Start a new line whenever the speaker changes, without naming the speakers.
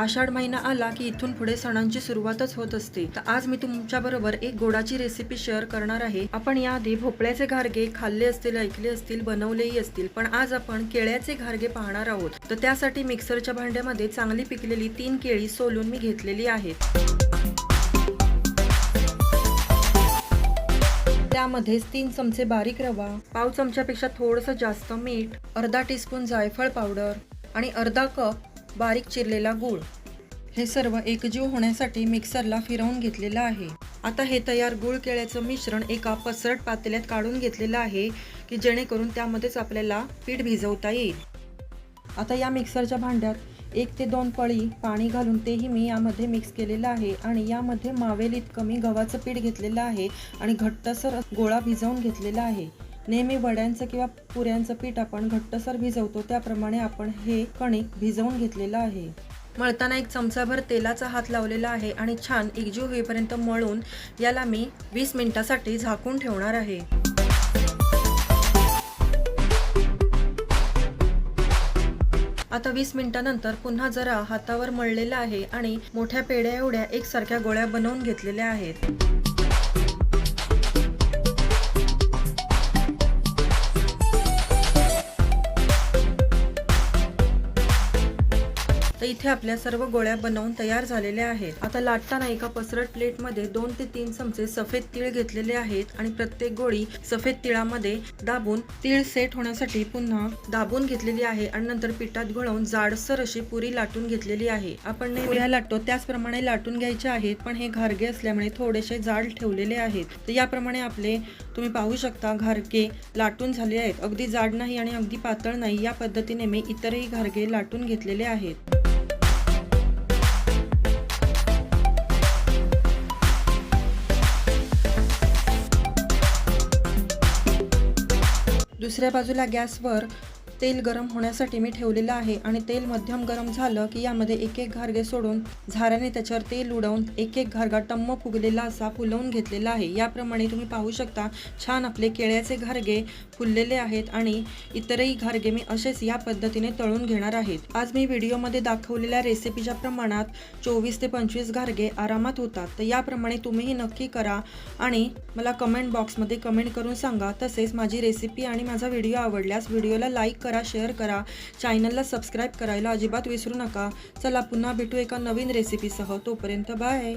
आषाढ महिना आला की इथून पुढे सणांची सुरुवातच होत असते. तर आज मी तुमच्या बरोबर एक गोडाची रेसिपी शेअर करणार आहे. आपण याआधी भोपळ्याचे घारगे खाल्ले असतील ऐकले असतील बनवलेही असतील पण आज आपण केळ्याचे घारगे पाहणार आहोत. तर त्यासाठी मिक्सरच्या भांड्यामध्ये चांगली पिकलेली तीन केळी सोलून मी घेतलेली आहेत. त्यामध्येच तीन चमचे बारीक रवा पाव चमच्यापेक्षा थोडंसं जास्त मीठ अर्धा टीस्पून जायफळ पावडर आणि अर्धा कप बारीक चिरलेला गूळ. हे सर्व एकजीव होण्यासाठी मिक्सरला फिरवून घेतलेलं आहे. आता हे तयार गूळ केळ्याचं मिश्रण एका पसरट पातेल्यात काढून घेतलेलं आहे की जेणेकरून त्यामध्येच आपल्याला पीठ भिजवता येईल. आता या मिक्सरच्या भांड्यात एक ते दोन पळी पाणी घालून तेही मी यामध्ये मिक्स केलेलं आहे आणि यामध्ये मावेल इतकं मी गव्हाचं पीठ घेतलेलं आहे आणि घट्टसर गोळा भिजवून घेतलेला आहे. नेहमी वड्यांचं किंवा पुऱ्यांचं पीठ आपण घट्टसर भिजवतो त्याप्रमाणे आपण हे कणिक भिजवून घेतलेलं आहे. मळताना एक चमचाभर तेलाचा हात लावलेला आहे आणि छान एकजीव होईपर्यंत मळून याला मी वीस मिनिटासाठी झाकून ठेवणार आहे. आता वीस मिनिटानंतर पुन्हा जरा हातावर मळलेलं आहे आणि मोठ्या पेड्या एवढ्या एकसारख्या गोळ्या बनवून घेतलेल्या आहेत. तर इथे आपल्या सर्व गोळ्या बनवून तयार झालेल्या आहेत. आता लाटताना एका पसरट प्लेटमध्ये दोन ते तीन चमचे सफेद तीळ घेतलेले आहेत आणि प्रत्येक गोळी सफेद तिळामध्ये दाबून तीळ सेट होण्यासाठी पुन्हा दाबून घेतलेली आहे आणि नंतर पिठात घोळवून जाडसर अशी पुरी लाटून घेतलेली आहे. आपण पुऱ्या लाटतो त्याचप्रमाणे लाटून घ्यायचे आहेत पण हे घारगे असल्यामुळे थोडेसे जाड ठेवलेले आहेत. तर याप्रमाणे आपले तुम्ही पाहू शकता घारगे लाटून झाले आहेत. अगदी जाड नाही आणि अगदी पातळ नाही. या पद्धतीने मी इतरही घारगे लाटून घेतलेले आहेत. दुसऱ्या बाजूला गॅसवर तेल गरम होण्यासाठी मी ठेवलेलं आहे आणि तेल मध्यम गरम झालं की यामध्ये एक एक घारगे सोडून झाऱ्याने त्याच्यावर तेल उडवून एक एक घारगा टम्म फुगलेला असा फुलवून घेतलेला आहे. याप्रमाणे तुम्ही पाहू शकता छान आपले केळ्याचे घारगे फुललेले आहेत आणि इतरही घारगे मी असेच या पद्धतीने तळून घेणार आहेत. आज मी व्हिडिओमध्ये दाखवलेल्या रेसिपीच्या प्रमाणात चोवीस ते पंचवीस घारगे आरामात होतात. तर याप्रमाणे तुम्हीही नक्की करा आणि मला कमेंट बॉक्समध्ये कमेंट करून सांगा. तसेच माझी रेसिपी आणि माझा व्हिडिओ आवडल्यास व्हिडिओला लाईक करा शेअर करा. चॅनलला सबस्क्राईब करायला अजिबात विसरू नका. चला पुन्हा भेटू एका नवीन रेसिपीसह तोपर्यंत बाय